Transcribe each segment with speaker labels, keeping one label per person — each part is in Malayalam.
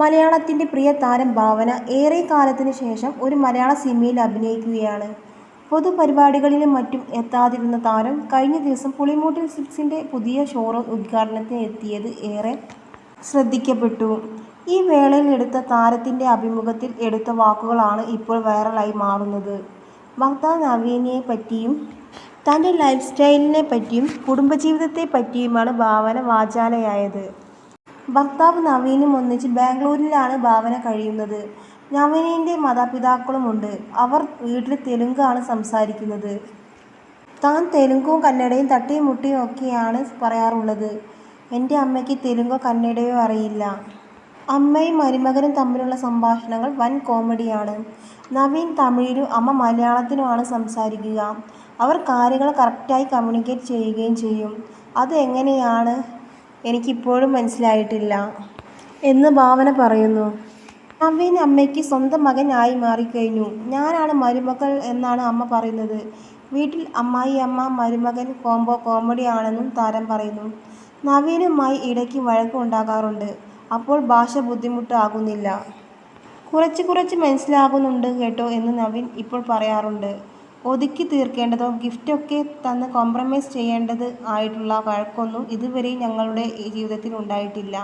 Speaker 1: മലയാളത്തിന്റെ പ്രിയ താരം ഭാവന ഏറെ കാലത്തിന് ശേഷം ഒരു മലയാള സിനിമയിൽ അഭിനയിക്കുകയാണ്. പൊതുപരിപാടികളിലും മറ്റും എത്താതിരുന്ന താരം കഴിഞ്ഞ ദിവസം പുളിമൂട്ടിൽ സിക്സിന്റെ പുതിയ ഷോറൂം ഉദ്ഘാടനത്തിന് എത്തിയത് ഏറെ ശ്രദ്ധിക്കപ്പെട്ടു. ഈ വേളയിൽ എടുത്ത താരത്തിന്റെ അഭിമുഖത്തിൽ എടുത്ത വാക്കുകളാണ് ഇപ്പോൾ വൈറലായി മാറുന്നത്. ഭർത്താവ് നവീനെപ്പറ്റിയും തന്റെ ലൈഫ് സ്റ്റൈലിനെ പറ്റിയും കുടുംബജീവിതത്തെ പറ്റിയുമാണ് ഭാവന വാചാലയായത്. ഭർത്താവ് നവീനും ഒന്നിച്ച് ബാംഗ്ലൂരിലാണ് ഭാവന കഴിയുന്നത്. നവീനിന്റെ മാതാപിതാക്കളുമുണ്ട്. അവർ വീട്ടിൽ തെലുങ്കാണ് സംസാരിക്കുന്നത്. താൻ തെലുങ്കും കന്നഡയും തട്ടിയും മുട്ടിയും ഒക്കെയാണ് പറയാറുള്ളത്. എന്റെ അമ്മയ്ക്ക് തെലുങ്കോ കന്നഡയോ അറിയില്ല. അമ്മയും മരുമകനും തമ്മിലുള്ള സംഭാഷണങ്ങൾ വൻ കോമഡിയാണ്. നവീൻ തമിഴിലും അമ്മ മലയാളത്തിനുമാണ് സംസാരിക്കുക. അവർ കാര്യങ്ങൾ കറക്റ്റായി കമ്മ്യൂണിക്കേറ്റ് ചെയ്യുകയും ചെയ്യും. അത് എങ്ങനെയാണ് എനിക്ക് ഇപ്പോഴും മനസ്സിലായിട്ടില്ല. എന്ന് ഭാവന പറയുന്നു. നവീൻ അമ്മയ്ക്ക് സ്വന്തം മകനായി മാറിക്കഴിഞ്ഞു. ഞാനാണ് മരുമകൾ എന്നാണ് അമ്മ പറയുന്നത്. വീട്ടിൽ അമ്മായി അമ്മ മരുമകൻ കോംബോ കോമഡി ആണെന്നും താരം പറയുന്നു. നവീനുമായി ഇടയ്ക്ക് വഴക്കുണ്ടാകാറുണ്ട് അപ്പോൾ ഭാഷ ബുദ്ധിമുട്ടാകുന്നില്ല കുറച്ച് കുറച്ച് മനസ്സിലാകുന്നുണ്ട് കേട്ടോ എന്ന് നവീൻ ഇപ്പോൾ പറയാറുണ്ട്. ഒതുക്കി തീർക്കേണ്ടതോ ഗിഫ്റ്റൊക്കെ തന്ന് കോംപ്രമൈസ് ചെയ്യേണ്ടത് ആയിട്ടുള്ള വഴക്കൊന്നും ഇതുവരെയും ഞങ്ങളുടെ ജീവിതത്തിൽ ഉണ്ടായിട്ടില്ല.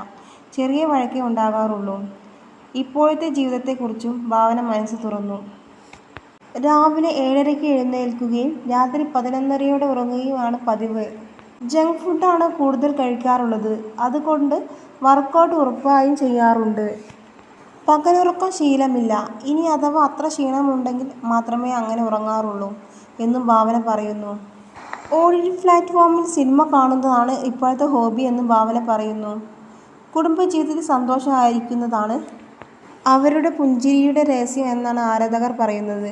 Speaker 1: ചെറിയ വഴക്കേ ഉണ്ടാകാറുള്ളൂ. ഇപ്പോഴത്തെ ജീവിതത്തെക്കുറിച്ചും ഭാവന മനസ്സ് തുറന്നു. രാവിലെ ഏഴരയ്ക്ക് എഴുന്നേൽക്കുകയും രാത്രി പതിനൊന്നരയോടെ ഉറങ്ങുകയുമാണ് പതിവ്. ജങ്ക് ഫുഡാണ് കൂടുതൽ കഴിക്കാറുള്ളത്. അതുകൊണ്ട് വർക്കൗട്ട് ഉറപ്പായും ചെയ്യാറുണ്ട്. പകലുറക്കം ശീലമില്ല. ഇനി അഥവാ അത്ര ക്ഷീണമുണ്ടെങ്കിൽ മാത്രമേ അങ്ങനെ ഉറങ്ങാറുള്ളൂ എന്നും ഭാവന പറയുന്നു. ഓഡി പ്ലാറ്റ്ഫോമിൽ സിനിമ കാണുന്നതാണ് ഇപ്പോഴത്തെ ഹോബി എന്നും ഭാവന പറയുന്നു. കുടുംബജീവിതത്തിൽ സന്തോഷമായിരിക്കുന്നതാണ് അവരുടെ പുഞ്ചിരിയുടെ രഹസ്യം എന്നാണ് ആരാധകർ പറയുന്നത്.